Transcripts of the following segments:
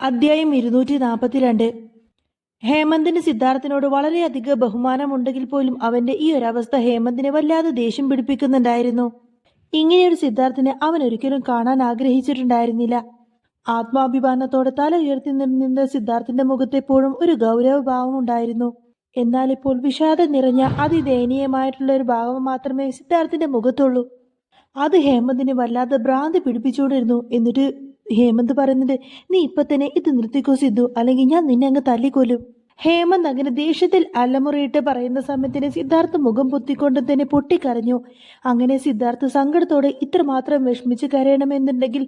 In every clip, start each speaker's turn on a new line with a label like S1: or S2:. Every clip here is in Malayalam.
S1: അധ്യായം ഇരുന്നൂറ്റി നാൽപ്പത്തിരണ്ട് ഹേമന്തിന് സിദ്ധാർത്ഥിനോട് വളരെയധികം ബഹുമാനമുണ്ടെങ്കിൽ പോലും അവന്റെ ഈ ഒരവസ്ഥ ഹേമന്തിനെ വല്ലാതെ ദേഷ്യം പിടിപ്പിക്കുന്നുണ്ടായിരുന്നു. ഇങ്ങനെയൊരു സിദ്ധാർത്ഥിനെ അവൻ ഒരിക്കലും കാണാൻ ആഗ്രഹിച്ചിട്ടുണ്ടായിരുന്നില്ല. ആത്മാഭിമാനത്തോടെ തല ഉയർത്തി നിന്ന സിദ്ധാർത്ഥിന്റെ മുഖത്തെപ്പോഴും ഒരു ഗൗരവഭാവം ഉണ്ടായിരുന്നു. എന്നാൽ ഇപ്പോൾ വിഷാദം നിറഞ്ഞ അതിദയനീയമായിട്ടുള്ള ഒരു ഭാവം മാത്രമേ സിദ്ധാർത്ഥിന്റെ മുഖത്തുള്ളൂ. അത് ഹേമന്തിനെ വല്ലാതെ ഭ്രാന്തി പിടിപ്പിച്ചുകൊണ്ടിരുന്നു. എന്നിട്ട് ഹേമന്ത് പറയുന്നുണ്ട് നീ ഇപ്പൊ തന്നെ ഇത് നിർത്തിക്കോ സിദ്ധു അല്ലെങ്കിൽ ഞാൻ നിന്നെ അങ്ങ് തല്ലിക്കൊല്ലും. ഹേമന്ത് അങ്ങനെ ദേഷ്യത്തിൽ അലമുറയിട്ട് പറയുന്ന സമയത്തിന് സിദ്ധാർത്ഥ് മുഖം പൊത്തിക്കൊണ്ട് തന്നെ പൊട്ടിക്കരഞ്ഞു. അങ്ങനെ സിദ്ധാർത്ഥ് സങ്കടത്തോടെ ഇത്രമാത്രം വിഷമിച്ച് കരയണമെന്നുണ്ടെങ്കിൽ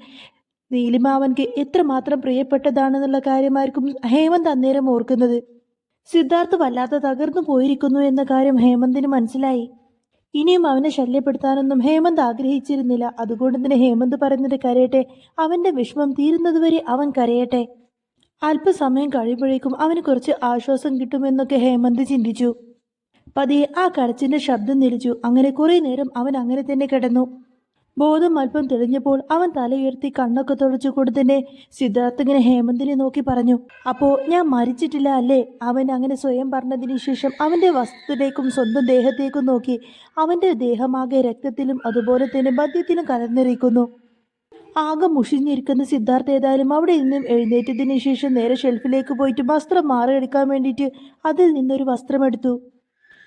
S1: നീലിമ അവൻക്ക് എത്രമാത്രം പ്രിയപ്പെട്ടതാണെന്നുള്ള കാര്യമായിരിക്കും ഹേമന്ത് അന്നേരം ഓർക്കുന്നത്. സിദ്ധാർത്ഥ് വല്ലാതെ തകർന്നു പോയിരിക്കുന്നു എന്ന കാര്യം ഹേമന്തിന് മനസ്സിലായി. ഇനിയും അവനെ ശല്യപ്പെടുത്താനൊന്നും ഹേമന്ത് ആഗ്രഹിച്ചിരുന്നില്ല. അതുകൊണ്ട് തന്നെ ഹേമന്ത് പറയുന്നത് കരയട്ടെ. അവന്റെ വിഷമം തീരുന്നതുവരെ അവൻ കരയട്ടെ. അല്പസമയം കഴിയുമ്പോഴേക്കും അവന് കുറച്ച് ആശ്വാസം കിട്ടുമെന്നൊക്കെ ഹേമന്ത് ചിന്തിച്ചു. പതിയെ ആ കരച്ചിന്റെ ശബ്ദം നിലച്ചു. അങ്ങനെ കുറേ നേരം അവൻ അങ്ങനെ തന്നെ കിടന്നു. ബോധം അല്പം തെളിഞ്ഞപ്പോൾ അവൻ തലയുയർത്തി കണ്ണൊക്കെ തുടച്ചു കൊടുത്തന്നെ സിദ്ധാർത്ഥ് ഇങ്ങനെ ഹേമന്തിനെ നോക്കി പറഞ്ഞു അപ്പോ ഞാൻ മരിച്ചിട്ടില്ല അല്ലേ? അവൻ അങ്ങനെ സ്വയം പറഞ്ഞതിന് ശേഷം അവന്റെ വസ്തുവിലേക്കും സ്വന്തം ദേഹത്തേക്കും നോക്കി അവന്റെ ദേഹമാകെ രക്തത്തിലും അതുപോലെ തന്നെ മദ്യത്തിലും കലർന്നിരിക്കുന്നു. ആകെ മുഷിഞ്ഞിരിക്കുന്ന സിദ്ധാർത്ഥ ഏതായാലും അവിടെ നിന്നും എഴുന്നേറ്റതിന് ശേഷം നേരെ ഷെൽഫിലേക്ക് പോയിട്ട് വസ്ത്രം മാറിയെടുക്കാൻ വേണ്ടിയിട്ട് അതിൽ നിന്നൊരു വസ്ത്രമെടുത്തു.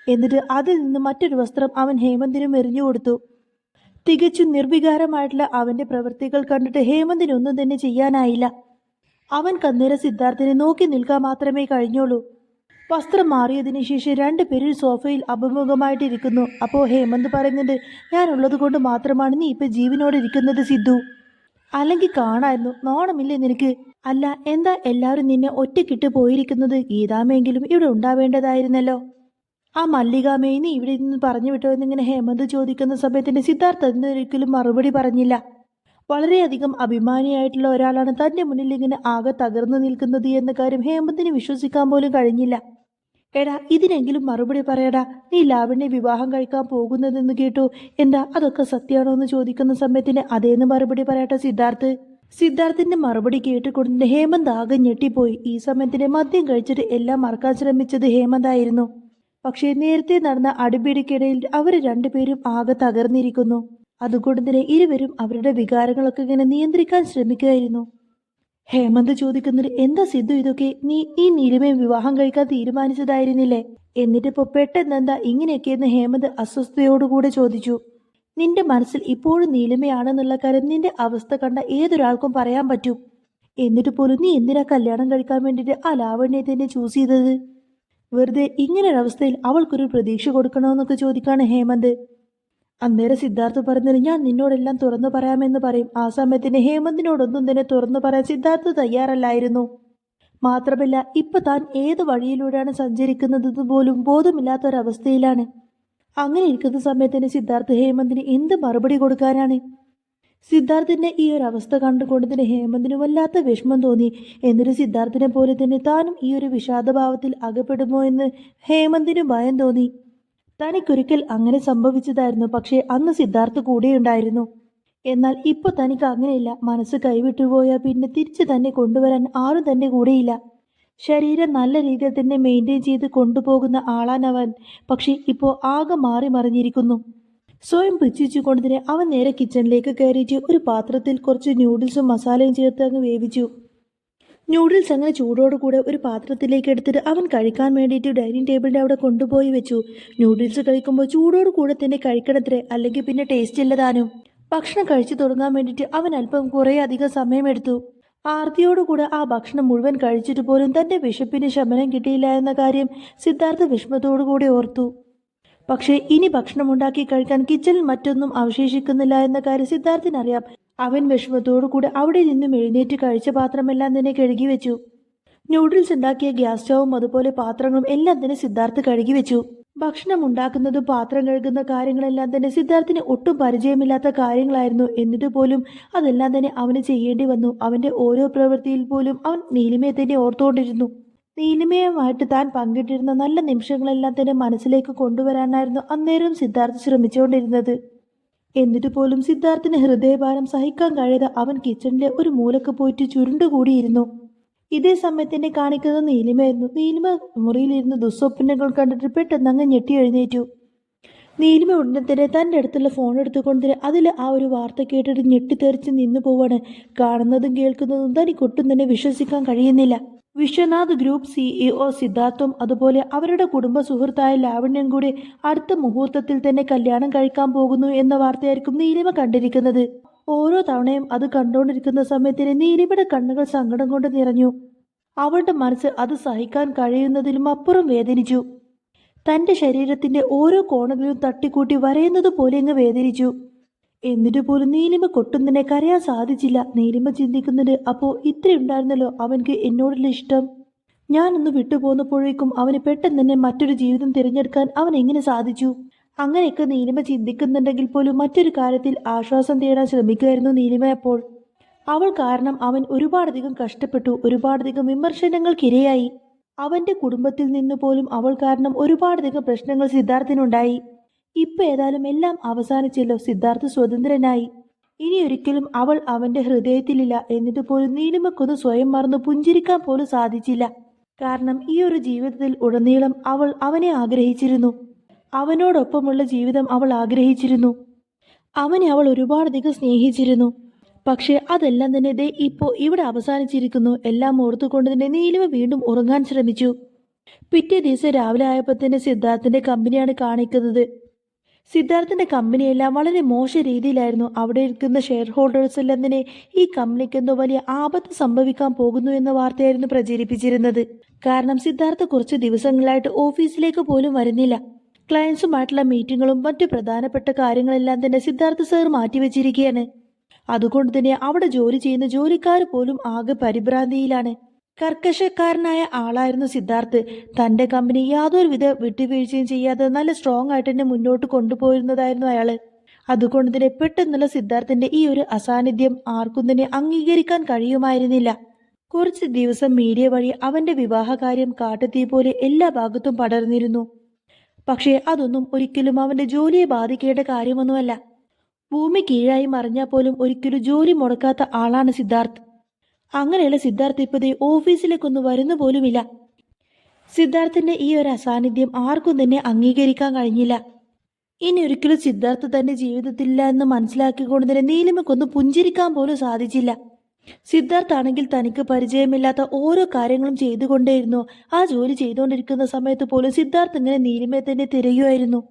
S1: എന്നിട്ട് അതിൽ നിന്ന് മറ്റൊരു വസ്ത്രം അവൻ ഹേമന്തിനും എറിഞ്ഞു കൊടുത്തു. തികച്ചും നിർവികാരമായിട്ടുള്ള അവന്റെ പ്രവൃത്തികൾ കണ്ടിട്ട് ഹേമന്തിനൊന്നും തന്നെ ചെയ്യാനായില്ല. അവൻ കന്നേര സിദ്ധാർത്ഥിനെ നോക്കി നിൽക്കാൻ മാത്രമേ കഴിഞ്ഞുള്ളൂ. വസ്ത്രം മാറിയതിനു ശേഷം രണ്ടുപേരും സോഫയിൽ അഭിമുഖമായിട്ടിരിക്കുന്നു. അപ്പോൾ ഹേമന്ത് പറയുന്നുണ്ട് ഞാനുള്ളത് കൊണ്ട് മാത്രമാണ് നീ ഇപ്പൊ ജീവനോടെ ഇരിക്കുന്നത് സിദ്ധു. അല്ലെങ്കിൽ കാണായിരുന്നു. നോണമില്ലേ നിനക്ക്? അല്ല എന്താ എല്ലാവരും നിന്നെ ഒറ്റക്കിട്ട് പോയിരിക്കുന്നത്? ഗീതാമെങ്കിലും ഇവിടെ ഉണ്ടാവേണ്ടതായിരുന്നല്ലോ. ആ മല്ലികാമയെ ഇവിടെ നിന്ന് പറഞ്ഞു വിട്ടോ എന്നിങ്ങനെ ഹേമന്ത് ചോദിക്കുന്ന സമയത്തിന് സിദ്ധാർത്ഥ ഒരിക്കലും മറുപടി പറഞ്ഞില്ല. വളരെയധികം അഭിമാനിയായിട്ടുള്ള ഒരാളാണ് തന്റെ മുന്നിൽ ഇങ്ങനെ ആകെ തകർന്നു നിൽക്കുന്നത് എന്ന കാര്യം ഹേമന്തിന് വിശ്വസിക്കാൻ പോലും കഴിഞ്ഞില്ല. എടാ ഇതിനെങ്കിലും മറുപടി പറയടാ. നീ ലാവണ്യെ വിവാഹം കഴിക്കാൻ പോകുന്നതെന്ന് കേട്ടു. എന്താ അതൊക്കെ സത്യമാണോ എന്ന് ചോദിക്കുന്ന സമയത്തിന് അതേന്ന് മറുപടി പറയട്ടെ സിദ്ധാർത്ഥ്? സിദ്ധാർത്ഥിന്റെ മറുപടി കേട്ടുകൊണ്ട് ഹേമന്ത് ആകെ ഞെട്ടിപ്പോയി. ഈ സമയത്തിന് മദ്യം കഴിച്ചിട്ട് എല്ലാം മറക്കാൻ ശ്രമിച്ചത് ഹേമന്തായിരുന്നു. പക്ഷേ നേരത്തെ നടന്ന അടിപിടിക്കിടയിൽ അവർ രണ്ടുപേരും ആകെ തകർന്നിരിക്കുന്നു. അതുകൊണ്ട് തന്നെ ഇരുവരും അവരുടെ വികാരങ്ങളൊക്കെ ഇങ്ങനെ നിയന്ത്രിക്കാൻ ശ്രമിക്കുകയായിരുന്നു. ഹേമന്ത് ചോദിക്കുന്നത് എന്താ സിദ്ധു ഇതൊക്കെ? നീ ഈ നീലിമയെ വിവാഹം കഴിക്കാൻ തീരുമാനിച്ചതായിരുന്നില്ലേ? എന്നിട്ടിപ്പോ പെട്ടെന്ന് എന്താ ഇങ്ങനെയൊക്കെയെന്ന് ഹേമന്ത് അസ്വസ്ഥയോടുകൂടെ ചോദിച്ചു. നിന്റെ മനസ്സിൽ ഇപ്പോഴും നീലിമയാണെന്നുള്ള കാര്യം നിന്റെ അവസ്ഥ കണ്ട ഏതൊരാൾക്കും പറയാൻ പറ്റും. എന്നിട്ട് പോലും നീ എന്തിനാ കല്യാണം കഴിക്കാൻ വേണ്ടിയിട്ട് ആ തന്നെ ചൂസ് ചെയ്തത്? വെറുതെ ഇങ്ങനൊരവസ്ഥയിൽ അവൾക്കൊരു പ്രതീക്ഷ കൊടുക്കണമെന്നൊക്കെ ചോദിക്കാണ് ഹേമന്ത്. അന്നേരം സിദ്ധാർത്ഥ് പറഞ്ഞത് ഞാൻ നിന്നോടെല്ലാം തുറന്നു പറയാമെന്ന് പറയും. ആ സമയത്തിന് ഹേമന്തിനോടൊന്നും തന്നെ തുറന്നു പറയാൻ സിദ്ധാർത്ഥ് തയ്യാറല്ലായിരുന്നു. മാത്രമല്ല ഇപ്പൊ താൻ ഏത് വഴിയിലൂടെയാണ് സഞ്ചരിക്കുന്നത് പോലും ബോധമില്ലാത്ത ഒരവസ്ഥയിലാണ് അങ്ങനെ ഇരിക്കുന്ന സമയത്തിന് സിദ്ധാർത്ഥ് ഹേമന്തിന് എന്ത് മറുപടി കൊടുക്കാനാണ്? സിദ്ധാർത്ഥിന്റെ ഈ ഒരു അവസ്ഥ കണ്ടുകൊണ്ട് തന്നെ ഹേമന്തിന് വല്ലാത്ത വിഷമം തോന്നി. എന്നിട്ട് സിദ്ധാർത്ഥിനെ പോലെ തന്നെ താനും ഈ ഒരു വിഷാദഭാവത്തിൽ അകപ്പെടുമോ എന്ന് ഹേമന്തിന് ഭയം തോന്നി. തനിക്കൊരിക്കൽ അങ്ങനെ സംഭവിച്ചതായിരുന്നു. പക്ഷേ അന്ന് സിദ്ധാർത്ഥ് കൂടെയുണ്ടായിരുന്നു. എന്നാൽ ഇപ്പോൾ തനിക്ക് അങ്ങനെയില്ല. മനസ്സ് കൈവിട്ടുപോയാൽ പിന്നെ തിരിച്ചു തന്നെ കൊണ്ടുവരാൻ ആരും തന്നെ കൂടെയില്ല. ശരീരം നല്ല രീതിയിൽ തന്നെ മെയിന്റെയിൻ ചെയ്ത് കൊണ്ടുപോകുന്ന ആളാനവൻ പക്ഷേ ഇപ്പോൾ ആകെ മാറി മറിഞ്ഞിരിക്കുന്നു. സ്വയം പുച്ഛിച്ചു കൊണ്ടതിന് അവൻ നേരെ കിച്ചണിലേക്ക് കയറിയിട്ട് ഒരു പാത്രത്തിൽ കുറച്ച് ന്യൂഡിൽസും മസാലയും ചേർത്ത് അങ്ങ് വേവിച്ചു. ന്യൂഡിൽസ് അങ്ങനെ ചൂടോടുകൂടെ ഒരു പാത്രത്തിലേക്ക് എടുത്തിട്ട് അവൻ കഴിക്കാൻ വേണ്ടിയിട്ട് ഡൈനിങ് ടേബിളിന്റെ അവിടെ കൊണ്ടുപോയി വെച്ചു. ന്യൂഡിൽസ് കഴിക്കുമ്പോൾ ചൂടോടുകൂടെ തന്നെ കഴിക്കണത്രേ അല്ലെങ്കിൽ പിന്നെ ടേസ്റ്റ് ഇല്ലതാനും. ഭക്ഷണം കഴിച്ചു തുടങ്ങാൻ വേണ്ടിയിട്ട് അവൻ അല്പം കുറേ അധികം സമയമെടുത്തു. ആർത്തിയോടുകൂടെ ആ ഭക്ഷണം മുഴുവൻ കഴിച്ചിട്ട് പോലും തന്റെ വിശപ്പിന് ശമനം കിട്ടിയില്ല എന്ന കാര്യം സിദ്ധാർത്ഥ വിഷമത്തോടുകൂടി ഓർത്തു. പക്ഷേ ഇനി ഭക്ഷണം ഉണ്ടാക്കി കഴിക്കാൻ കിച്ചണിൽ മറ്റൊന്നും അവശേഷിക്കുന്നില്ല എന്ന കാര്യം സിദ്ധാർത്ഥിനറിയാം അവൻ വിഷമത്തോടുകൂടി അവിടെ നിന്നും എഴുന്നേറ്റ് കഴിച്ച പാത്രമെല്ലാം തന്നെ കഴുകി വെച്ചു. ന്യൂഡിൽസ് ഉണ്ടാക്കിയ ഗ്യാസ് സ്റ്റവും അതുപോലെ പാത്രങ്ങളും എല്ലാം തന്നെ സിദ്ധാർത്ഥ് കഴുകി വെച്ചു. ഭക്ഷണം ഉണ്ടാക്കുന്നതും പാത്രം കഴുകുന്ന കാര്യങ്ങളെല്ലാം തന്നെ സിദ്ധാർത്ഥിന് ഒട്ടും പരിചയമില്ലാത്ത കാര്യങ്ങളായിരുന്നു. എന്നിട്ട് പോലും അതെല്ലാം തന്നെ അവന് ചെയ്യേണ്ടി വന്നു. അവന്റെ ഓരോ പ്രവൃത്തിയിൽ പോലും അവൻ നീലിമയെ തന്നെ ഓർത്തുകൊണ്ടിരുന്നു. നീലിമയുമായിട്ട് താൻ പങ്കിട്ടിരുന്ന നല്ല നിമിഷങ്ങളെല്ലാം തന്നെ മനസ്സിലേക്ക് കൊണ്ടുവരാനായിരുന്നു അന്നേരം സിദ്ധാർത്ഥ് ശ്രമിച്ചുകൊണ്ടിരുന്നത്. എന്നിട്ട് പോലും സിദ്ധാർത്ഥിന് ഹൃദയഭാരം സഹിക്കാൻ കഴിയാതെ അവൻ കിച്ചണിലെ ഒരു മൂലക്ക് പോയിട്ട് ചുരുണ്ടുകൂടിയിരുന്നു. ഇതേ സമയത്തിനെ കാണിക്കുന്നത് നീലിമയായിരുന്നു നീലിമ മുറിയിലിരുന്ന് ദുസ്വപ്നങ്ങൾ കണ്ടിട്ട് പെട്ടെന്ന് അങ്ങ് ഞെട്ടി എഴുന്നേറ്റു. നീലിമ ഉടനെ തന്നെ തന്റെ അടുത്തുള്ള ഫോൺ എടുത്തുകൊണ്ട് അതിൽ ആ ഒരു വാർത്ത കേട്ടിട്ട് ഞെട്ടിത്തെറിച്ച് നിന്നു പോവാണ് കാണുന്നതും കേൾക്കുന്നതും തനിക്കൊട്ടും തന്നെ വിശ്വസിക്കാൻ കഴിയുന്നില്ല. വിശ്വനാഥ് ഗ്രൂപ്പ് സിഇഒ സിദ്ധാർത്ഥും അതുപോലെ അവരുടെ കുടുംബ സുഹൃത്തായ ലാവണ്യം കൂടി അടുത്ത മുഹൂർത്തത്തിൽ തന്നെ കല്യാണം കഴിക്കാൻ പോകുന്നു എന്ന വാർത്തയായിരിക്കും നീലിമ കണ്ടിരിക്കുന്നത്. ഓരോ തവണയും അത് കണ്ടുകൊണ്ടിരിക്കുന്ന സമയത്തിന് നീലിമയുടെ കണ്ണുകൾ സങ്കടം കൊണ്ട് നിറഞ്ഞു. അവളുടെ മനസ്സ് അത് സഹിക്കാൻ കഴിയുന്നതിലും അപ്പുറം വേദനിച്ചു. തന്റെ ശരീരത്തിന്റെ ഓരോ കോണുകളിലും തട്ടിക്കൂട്ടി വരയുന്നത് പോലെ അങ്ങ് വേദനിച്ചു. എന്നിട്ട് പോലും നീലിമ കൊട്ടും തന്നെ കരയാൻ സാധിച്ചില്ല. നീലിമ ചിന്തിക്കുന്നത് അപ്പോ ഇത്രയുണ്ടായിരുന്നല്ലോ അവൻക്ക് എന്നോടുള്ള ഇഷ്ടം? ഞാനൊന്ന് വിട്ടുപോന്നപ്പോഴേക്കും അവന് പെട്ടെന്ന് തന്നെ മറ്റൊരു ജീവിതം തിരഞ്ഞെടുക്കാൻ അവൻ എങ്ങനെ സാധിച്ചു? അങ്ങനെയൊക്കെ നീലിമ ചിന്തിക്കുന്നുണ്ടെങ്കിൽ പോലും മറ്റൊരു കാര്യത്തിൽ ആശ്വാസം തേടാൻ ശ്രമിക്കുകയായിരുന്നു നീലിമ അപ്പോൾ. അവൾ കാരണം അവൻ ഒരുപാടധികം കഷ്ടപ്പെട്ടു ഒരുപാടധികം വിമർശനങ്ങൾക്കിരയായി. അവന്റെ കുടുംബത്തിൽ നിന്ന് പോലും അവൾ കാരണം ഒരുപാടധികം പ്രശ്നങ്ങൾ സിദ്ധാർത്ഥിനുണ്ടായി. ഇപ്പൊ ഏതായാലും എല്ലാം അവസാനിച്ചല്ലോ സിദ്ധാർത്ഥ സ്വതന്ത്രനായി. ഇനി ഒരിക്കലും അവൾ അവന്റെ ഹൃദയത്തിലില്ല എന്നിട്ട് പോലും നീലിമക്കൊന്ന് സ്വയം മറന്നു പുഞ്ചിരിക്കാൻ പോലും സാധിച്ചില്ല. കാരണം ഈ ഒരു ജീവിതത്തിൽ ഉടനീളം അവൾ അവനെ ആഗ്രഹിച്ചിരുന്നു. അവനോടൊപ്പമുള്ള ജീവിതം അവൾ ആഗ്രഹിച്ചിരുന്നു. അവനെ അവൾ ഒരുപാടധികം സ്നേഹിച്ചിരുന്നു. പക്ഷേ അതെല്ലാം തന്നെ ദേ ഇപ്പോൾ ഇവിടെ അവസാനിച്ചിരിക്കുന്നു. എല്ലാം ഓർത്തുകൊണ്ട് തന്നെ നീലിമ വീണ്ടും ഉറങ്ങാൻ ശ്രമിച്ചു. പിറ്റേ ദിവസം രാവിലെ ആയപ്പോൾ തന്നെ സിദ്ധാർത്ഥിന്റെ കമ്പനിയാണ് കാണിക്കുന്നത്. സിദ്ധാർത്ഥിന്റെ കമ്പനിയെല്ലാം വളരെ മോശ രീതിയിലായിരുന്നു അവിടെ ഇരിക്കുന്ന ഷെയർ ഹോൾഡേഴ്സ് എല്ലാം തന്നെ ഈ കമ്പനിക്ക് എന്തോ വലിയ ആപത്ത് സംഭവിക്കാൻ പോകുന്നു എന്ന വാർത്തയായിരുന്നു പ്രചരിപ്പിച്ചിരുന്നത്. കാരണം സിദ്ധാർത്ഥ കുറച്ച് ദിവസങ്ങളായിട്ട് ഓഫീസിലേക്ക് പോലും വരുന്നില്ല. ക്ലയൻസുമായിട്ടുള്ള മീറ്റിങ്ങുകളും മറ്റു പ്രധാനപ്പെട്ട കാര്യങ്ങളെല്ലാം തന്നെ സിദ്ധാർത്ഥ സാർ മാറ്റിവെച്ചിരിക്കുകയാണ്. അതുകൊണ്ട് തന്നെ അവിടെ ജോലി ചെയ്യുന്ന ജോലിക്കാർ പോലും ആകെ പരിഭ്രാന്തിയിലാണ്. കർക്കശക്കാരനായ ആളായിരുന്നു സിദ്ധാർത്ഥ്. തന്റെ കമ്പനി യാതൊരുവിധ വിട്ടുവീഴ്ചയും ചെയ്യാതെ നല്ല സ്ട്രോങ് ആയിട്ട് തന്നെ മുന്നോട്ട് കൊണ്ടുപോയിരുന്നതായിരുന്നു അയാൾ. അതുകൊണ്ട് തന്നെ പെട്ടെന്നുള്ള സിദ്ധാർത്ഥിന്റെ ഈ ഒരു അസാന്നിധ്യം ആർക്കും തന്നെ അംഗീകരിക്കാൻ കഴിയുമായിരുന്നില്ല. കുറച്ച് ദിവസം മീഡിയ വഴി അവന്റെ വിവാഹകാര്യം കാട്ടുതീ പോലെ എല്ലാ ഭാഗത്തും പടർന്നിരുന്നു. പക്ഷേ അതൊന്നും ഒരിക്കലും അവന്റെ ജോലിയെ ബാധിക്കേണ്ട കാര്യമൊന്നുമല്ല. ഭൂമി കീഴായി മറിഞ്ഞാൽ പോലും ഒരിക്കലും ജോലി മുടക്കാത്ത ആളാണ് സിദ്ധാർത്ഥ്. അങ്ങനെയുള്ള സിദ്ധാർത്ഥ് ഇപ്പതേ ഓഫീസിലേക്കൊന്നും വരുന്നു പോലുമില്ല. സിദ്ധാർത്ഥിന്റെ ഈ ഒരു അസാന്നിധ്യം ആർക്കും തന്നെ അംഗീകരിക്കാൻ കഴിഞ്ഞില്ല. ഇനി ഒരിക്കലും സിദ്ധാർത്ഥ് തന്റെ ജീവിതത്തിലില്ല എന്ന് മനസ്സിലാക്കിക്കൊണ്ട് തന്നെ നീലിമക്കൊന്ന് പുഞ്ചിരിക്കാൻ പോലും സാധിച്ചില്ല. സിദ്ധാർത്ഥ് ആണെങ്കിൽ തനിക്ക് പരിചയമില്ലാത്ത ഓരോ കാര്യങ്ങളും ചെയ്തുകൊണ്ടേയിരുന്നു. ആ ജോലി ചെയ്തുകൊണ്ടിരിക്കുന്ന സമയത്ത് പോലും സിദ്ധാർത്ഥ് ഇങ്ങനെ നീലിമയെ തന്നെ തിരയുമായിരുന്നു.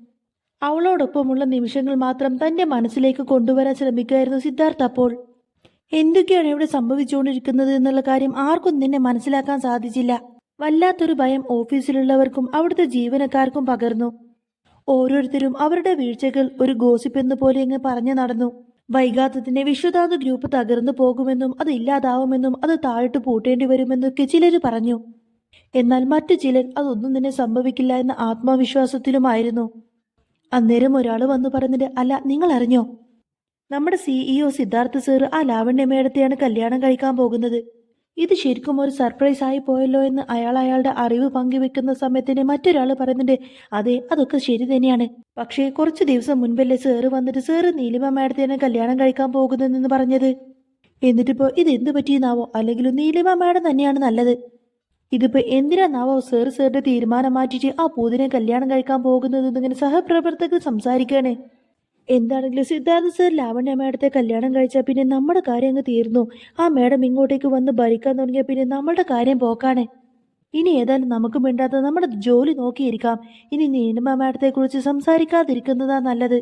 S1: അവളോടൊപ്പമുള്ള നിമിഷങ്ങൾ മാത്രം തന്റെ മനസ്സിലേക്ക് കൊണ്ടുവരാൻ ശ്രമിക്കുകയായിരുന്നു സിദ്ധാർത്ഥ് അപ്പോൾ. എന്തൊക്കെയാണ് ഇവിടെ സംഭവിച്ചുകൊണ്ടിരിക്കുന്നത് എന്നുള്ള കാര്യം ആർക്കും നിന്നെ മനസ്സിലാക്കാൻ സാധിച്ചില്ല. വല്ലാത്തൊരു ഭയം ഓഫീസിലുള്ളവർക്കും അവിടുത്തെ ജീവനക്കാർക്കും പകർന്നു. ഓരോരുത്തരും അവരുടെ വീഴ്ചകൾ ഒരു ഗോസിപ്പ് എന്ന പോലെ അങ്ങ് പറഞ്ഞു നടന്നു. വൈകാത്തതിന്റെ തന്നെ ഗ്രൂപ്പ് തകർന്നു പോകുമെന്നും അത് ഇല്ലാതാവുമെന്നും അത് താഴിട്ട് പൂട്ടേണ്ടി വരുമെന്നൊക്കെ ചിലർ പറഞ്ഞു. എന്നാൽ മറ്റു ചിലർ അതൊന്നും തന്നെ സംഭവിക്കില്ല എന്ന ആത്മവിശ്വാസത്തിലുമായിരുന്നു. അന്നേരം ഒരാൾ വന്നു പറഞ്ഞിട്ട് അല്ല നിങ്ങൾ അറിഞ്ഞോ നമ്മുടെ സിഇഒ സിദ്ധാർത്ഥ സർ ആ ലാവണ്യ മേടത്തെയാണ് കല്യാണം കഴിക്കാൻ പോകുന്നത്. ഇത് ശരിക്കും ഒരു സർപ്രൈസ് ആയി പോയല്ലോ എന്ന് അയാൾ അയാളുടെ അറിവ് പങ്കുവെക്കുന്ന സമയത്തിന് മറ്റൊരാൾ പറയുന്നുണ്ട് അതെ അതൊക്കെ ശരി തന്നെയാണ്. പക്ഷേ കുറച്ച് ദിവസം മുൻപല്ലേ സാറ് വന്നിട്ട് സാറ് നീലിമ മാഡത്തെയാണ് കല്യാണം കഴിക്കാൻ പോകുന്നതെന്ന് പറഞ്ഞത്. എന്നിട്ടിപ്പോ ഇത് എന്ത് പറ്റിയെന്നാവോ? അല്ലെങ്കിൽ നീലിമ മാഡം തന്നെയാണ് നല്ലത്. ഇതിപ്പോ എന്തിനാന്നാവോ സേർ സാറിന്റെ തീരുമാനം മാറ്റിയിട്ട് ആ പൂതിനെ കല്യാണം കഴിക്കാൻ പോകുന്നതെന്ന് ഇങ്ങനെ സഹപ്രവർത്തകർ സംസാരിക്കുകയാണ് എന്താണെങ്കിലും സിദ്ധാർത്ഥ സർ ലാവണ്യ മേഡത്തെ കല്യാണം കഴിച്ചാൽ പിന്നെ നമ്മുടെ കാര്യം അങ്ങ് തീർന്നു. ആ മേഡം ഇങ്ങോട്ടേക്ക് വന്ന് ഭരിക്കാൻ തുടങ്ങിയാൽ പിന്നെ നമ്മളുടെ കാര്യം പോക്കാണ്. ഇനി ഏതായാലും നമുക്ക് മിണ്ടാത്ത നമ്മുടെ ജോലി നോക്കിയിരിക്കാം. ഇനി നീലിമ മേഡത്തെക്കുറിച്ച് സംസാരിക്കാതിരിക്കുന്നതാ നല്ലത്.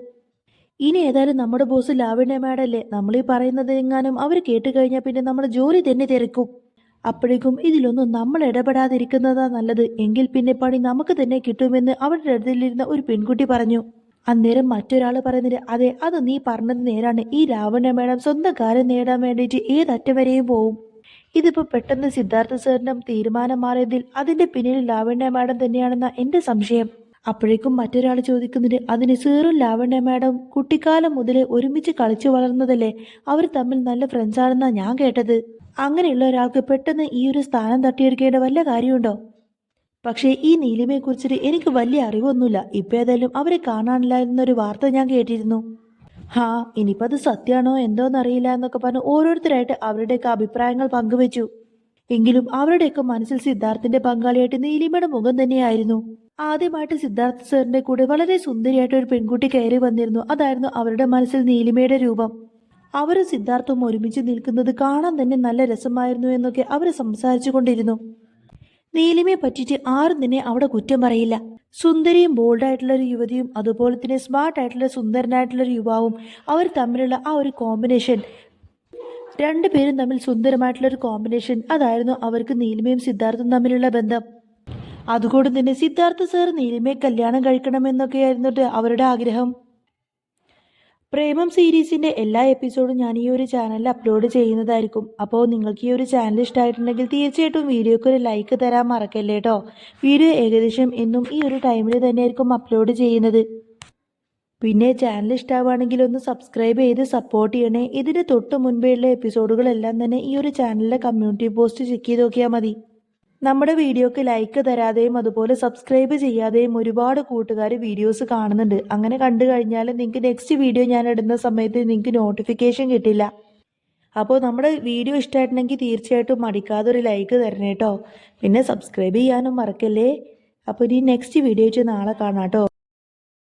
S1: ഇനി ഏതായാലും നമ്മുടെ ബോസ് ലാവണ്യ മേഡല്ലേ? നമ്മൾ ഈ പറയുന്നത് എങ്ങാനും അവർ കേട്ട് കഴിഞ്ഞാൽ പിന്നെ നമ്മുടെ ജോലി തന്നെ തിരക്കും അപ്പോഴേക്കും ഇതിലൊന്നും നമ്മൾ ഇടപെടാതിരിക്കുന്നതാ നല്ലത്. എങ്കിൽ പിന്നെ പണി നമുക്ക് തന്നെ കിട്ടുമെന്ന് അവരുടെ അടുത്തിലിരുന്ന ഒരു പെൺകുട്ടി പറഞ്ഞു. അന്നേരം മറ്റൊരാൾ പറയുന്നത് അതെ അത് നീ പറഞ്ഞത് നേരാണ്. ഈ രാവണ മേഡം സ്വന്തം കാര്യം നേടാൻ വേണ്ടിയിട്ട് ഏതറ്റം വരെയും പോവും. ഇതിപ്പോൾ പെട്ടെന്ന് സിദ്ധാർത്ഥ സാറിനും തീരുമാനം മാറിയതിൽ അതിന്റെ പിന്നിൽ ലാവണ്യ മാഡം തന്നെയാണെന്ന എന്റെ സംശയം. അപ്പോഴേക്കും മറ്റൊരാൾ ചോദിക്കുന്നുണ്ട് അതിന് സീറും ലാവണ്യ മാഡം കുട്ടിക്കാലം മുതലേ ഒരുമിച്ച് കളിച്ചു വളർന്നതല്ലേ? അവർ തമ്മിൽ നല്ല ഫ്രണ്ട്സാണെന്നാണ് ഞാൻ കേട്ടത്. അങ്ങനെയുള്ള ഒരാൾക്ക് പെട്ടെന്ന് ഈ ഒരു സ്ഥാനം തട്ടിയെടുക്കേണ്ട വല്ല കാര്യമുണ്ടോ? പക്ഷേ ഈ നീലിമയെ കുറിച്ചിട്ട് എനിക്ക് വലിയ അറിവൊന്നുമില്ല. ഇപ്പം ഏതായാലും അവരെ കാണാനില്ല എന്നൊരു വാർത്ത ഞാൻ കേട്ടിരുന്നു. ഹാ ഇനിയിപ്പോൾ അത് സത്യമാണോ എന്തോന്നറിയില്ല എന്നൊക്കെ പറഞ്ഞ് ഓരോരുത്തരായിട്ട് അവരുടെയൊക്കെ അഭിപ്രായങ്ങൾ പങ്കുവെച്ചു. എങ്കിലും അവരുടെയൊക്കെ മനസ്സിൽ സിദ്ധാർത്ഥിന്റെ പങ്കാളിയായിട്ട് നീലിമയുടെ മുഖം തന്നെയായിരുന്നു. ആദ്യമായിട്ട് സിദ്ധാർത്ഥ് സാറിന്റെ കൂടെ വളരെ സുന്ദരിയായിട്ട് ഒരു പെൺകുട്ടി കയറി വന്നിരുന്നു. അതായിരുന്നു അവരുടെ മനസ്സിൽ നീലിമയുടെ രൂപം. അവരും സിദ്ധാർത്ഥവും ഒരുമിച്ച് നിൽക്കുന്നത് കാണാൻ തന്നെ നല്ല രസമായിരുന്നു എന്നൊക്കെ അവർ സംസാരിച്ചു കൊണ്ടിരുന്നു നീലിമയെ പറ്റിയിട്ട് ആരും തന്നെ അവിടെ കുറ്റം പറയില്ല. സുന്ദരിയും ബോൾഡായിട്ടുള്ള ഒരു യുവതിയും അതുപോലെ തന്നെ സ്മാർട്ട് ആയിട്ടുള്ള സുന്ദരനായിട്ടുള്ള ഒരു യുവാവും അവർ തമ്മിലുള്ള ആ ഒരു കോമ്പിനേഷൻ രണ്ടുപേരും തമ്മിൽ സുന്ദരമായിട്ടുള്ള ഒരു കോമ്പിനേഷൻ അതായിരുന്നു അവർക്ക് നീലിമയും സിദ്ധാർത്ഥും തമ്മിലുള്ള ബന്ധം. അതുകൊണ്ട് തന്നെ സിദ്ധാർത്ഥ സാർ നീലിമയെ കല്യാണം കഴിക്കണമെന്നൊക്കെയായിരുന്നു അവരുടെ ആഗ്രഹം. പ്രേമം സീരീസിന്റെ എല്ലാ എപ്പിസോഡും ഞാൻ ഈ ഒരു ചാനലിൽ അപ്ലോഡ് ചെയ്യുന്നതായിരിക്കും. അപ്പോൾ നിങ്ങൾക്ക് ഈ ഒരു ചാനൽ ഇഷ്ടമായിട്ടുണ്ടെങ്കിൽ തീർച്ചയായിട്ടും വീഡിയോക്ക് ഒരു ലൈക്ക് തരാൻ മറക്കല്ലേ കേട്ടോ വീഡിയോ ഏകദേശം എന്നും ഈ ഒരു ടൈമിൽ തന്നെയായിരിക്കും അപ്ലോഡ് ചെയ്യുന്നത്. പിന്നെ ചാനൽ ഇഷ്ടമാണെങ്കിൽ ഒന്ന് സബ്സ്ക്രൈബ് ചെയ്ത് സപ്പോർട്ട് ചെയ്യണേ. ഇതിന് തൊട്ട് മുൻപേയുള്ള എപ്പിസോഡുകളെല്ലാം തന്നെ ഈ ഒരു ചാനലിലെ കമ്മ്യൂണിറ്റി പോസ്റ്റ് ചെക്ക് ചെയ്ത് നോക്കിയാൽ മതി. നമ്മുടെ വീഡിയോക്ക് ലൈക്ക് തരാതെയും അതുപോലെ സബ്സ്ക്രൈബ് ചെയ്യാതെയും ഒരുപാട് കൂട്ടുകാർ വീഡിയോസ് കാണുന്നുണ്ട്. അങ്ങനെ കണ്ടു കഴിഞ്ഞാൽ നിങ്ങൾക്ക് നെക്സ്റ്റ് വീഡിയോ ഞാൻ ഇടുന്ന സമയത്ത് നിങ്ങൾക്ക് നോട്ടിഫിക്കേഷൻ കിട്ടില്ല. അപ്പോൾ നമ്മുടെ വീഡിയോ ഇഷ്ടമായിട്ടുണ്ടെങ്കിൽ തീർച്ചയായിട്ടും മടിക്കാതെ ഒരു ലൈക്ക് തരണം കേട്ടോ പിന്നെ സബ്സ്ക്രൈബ് ചെയ്യാനും മറക്കല്ലേ? അപ്പോൾ ഇനി നെക്സ്റ്റ് വീഡിയോ വെച്ച് നാളെ കാണാം കേട്ടോ